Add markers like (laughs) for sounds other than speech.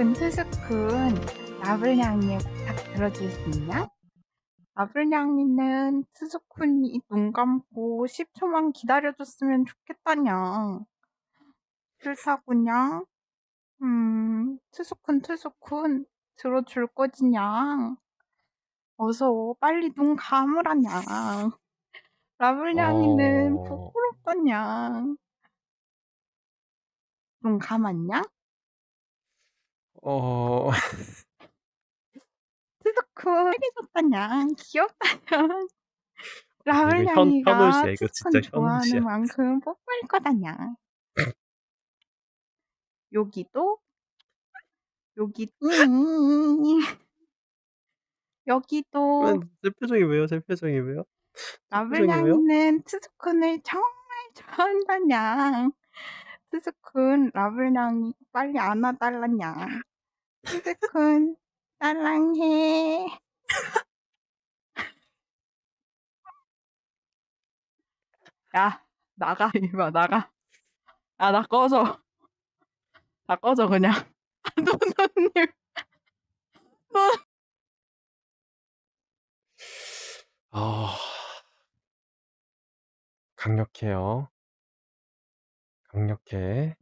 트스큰 트스큰 라블냥이의 부탁 들어줄 수 있냐? 라블냥이는 트스쿤이 눈 감고 10초만 기다려줬으면 좋겠다냥. 싫다구냥? 음, 트스쿤 트스쿤 들어줄 거지냥. 어서 빨리 눈 감으라냥. 라블냥이는 어. 부끄럽다냥. 눈 감았냐? 어. 트스쿤 해줬다냥. 귀엽다냥. 이거 현 라블냥이가 현우시야. 이거 진짜 좋아하는. (laughs) 만큼 뽀뽀할 거다냥. 여기도 여기 음. 여기도 왜, 제 표정이 왜요? 제 표정이 왜요? 표정이? 라블냥이는 트스쿤을 정말 좋아한다냥. 트스쿤 라블냥이 빨리 안아달라냥. 트스쿤 사랑해. 야 나가 (laughs) 이봐 나가. 야나 꺼져. 나 꺼져 그냥. (laughs) 노노님. 노. 아. 강력해요. 강력해.